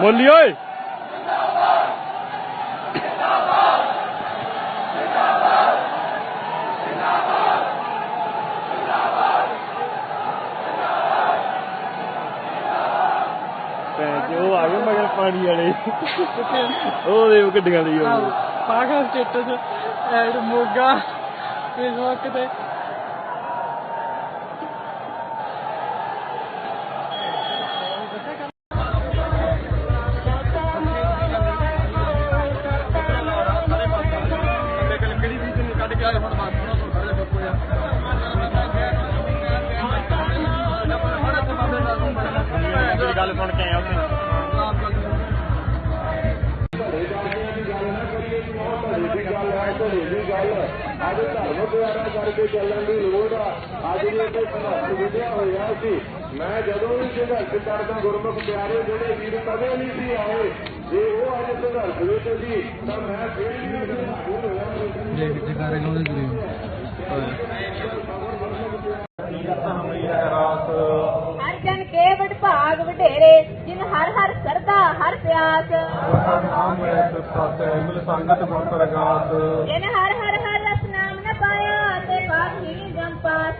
ਬੋਲੀ ਓਏ। ਉਹ ਆ ਗਏ ਮਗਰ ਪਾਣੀ ਵਾਲੇ। ਉਹ ਦੇ ਗੱਡੀਆਂ ਲਈ ਉਹ ਪਾਗਾ ਸਟੇਟਸ ਐਡ ਮੋਗਾ ਫੇਸਬੁੱਕ ਤੇ ਗੱਲ ਸੁਣ ਕੇ ਆਇਆ ਉਹਨੇ ਅੱਜ ਧਰਮ ਦੁਆਰਾ ਕਰਕੇ ਚੱਲਣ ਦੀ ਲੋੜ ਆ ਅੱਜ ਵੀ ਇੱਥੇ ਸੰਘਰਸ਼ ਵਿੱਢਿਆ ਹੋਇਆ ਸੀ। ਮੈਂ ਜਦੋਂ ਵੀ ਸੰਘਰਸ਼ ਕਰਦਾ ਗੁਰਮੁਖ ਪਿਆਰੇ ਜਿਹੜੇ ਵੀਰ ਕਦੇ ਨਹੀਂ ਸੀ ਆਏ ਜੇ ਉਹ ਅੱਜ ਸੰਘਰਸ਼ ਵਿੱਚ ਸੀ ਤਾਂ ਮੈਂ ਫਿਰ ਵੀ ਉਹਦੇ ਨਾਲ ਜੁੜ ਹੋਇਆ ਹਰ ਜਨ ਕੇ ਵਡ ਭਾਗ ਜਿਨ ਹਰ ਹਰ ਸਰਦਾ, ਹਰ ਪਿਆਸ। ਜਿਨ ਹਰ ਹਰ ਹਰ ਰਸ ਨਾਮ ਨ ਪਾਇਆ, ਤੇ ਪਾਖੀ ਜਮ ਪਾਸ।